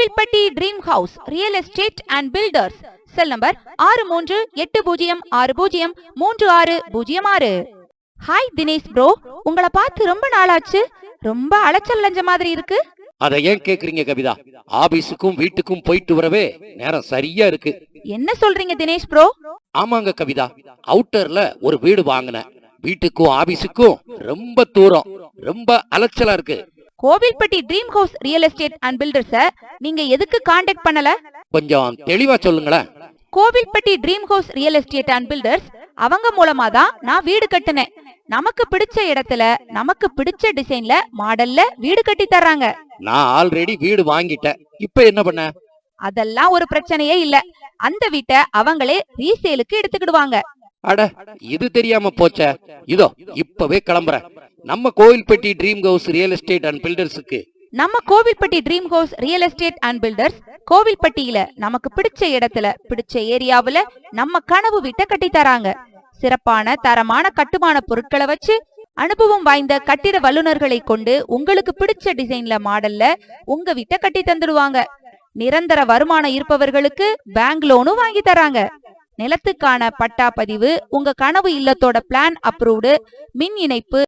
Kovilpatti dream house real estate and builders cell number ஆறு மூன்று எட்டு பூஜ்ஜியம் ஆறு பூஜ்ஜியம் மூன்று ஆறு பூஜ்ஜியம் ஆறு. ஹாய் தினேஷ் ப்ரோ உங்களை பார்த்து ரொம்ப நாளாச்சு. ரொம்ப அலைச்சல் லஞ்ச மாதிரி இருக்கு. அதை ஏன் கேக்குறீங்க கவிதா? ஆபீஸுக்கும் வீட்டுக்கும் போயிட்டு வரவே நேரம் சரியா இருக்கு. என்ன சொல்றீங்க தினேஷ் ப்ரோ ஆமாங்க கவிதா. அவுட்டர்ல ஒரு வீடு வாங்கினேன். வீட்டுக்கும் ஆபீஸுக்கும் ரொம்ப தூரம். ரொம்ப அலைச்சலா இருக்கு. Kovilpatti dream house real estate and builders நீங்க எதுக்கு காண்டாக்ட் பண்ணல? கொஞ்சம் தெளிவா சொல்லுங்களேன். Kovilpatti dream house real estate and builders அவங்க மூலமா தான் நான் வீடு கட்டினேன். நமக்கு பிடிச்ச இடத்துல நமக்கு பிடிச்ச டிசைன்ல மாடல்ல வீடு கட்டி தர்றாங்க. நான் ஆல்ரெடி வீடு வாங்கிட்டேன். இப்ப என்ன பண்ண? அதெல்லாம் ஒரு பிரச்சனையே இல்ல. அந்த வீட்டை அவங்களே ரீசேலுக்கு எடுத்துக்கிடுவாங்க. அட இது தெரியாம போச்சே. இதோ இப்பவே கிளம்புறேன். நம்ம Kovilpatti dream house real estate and பில்டர்ஸுக்கு நம்ம Kovilpatti dream house real estate and builders கோவில்பட்டியில நமக்கு பிடிச்ச இடத்துல பிடிச்ச ஏரியாவுல நம்ம கனவு வீட்டை கட்டி தராங்க. சிறப்பான தரமான கட்டுமான பொருட்களை வச்சு அனுபவம் வாய்ந்த கட்டிட வல்லுநர்களை கொண்டு உங்களுக்கு பிடிச்ச டிசைன்ல மாடல்ல உங்க வீட்டை கட்டி தந்துடுவாங்க. நிரந்தர வருமானம் இருப்பவர்களுக்கு பேங்க் லோனும் வாங்கி தராங்க. நிலத்துக்கான பட்டா பதிவு உங்க கனவு இல்லத்தோட பிளான் அப்ரூவ்டு மின் இணைப்பு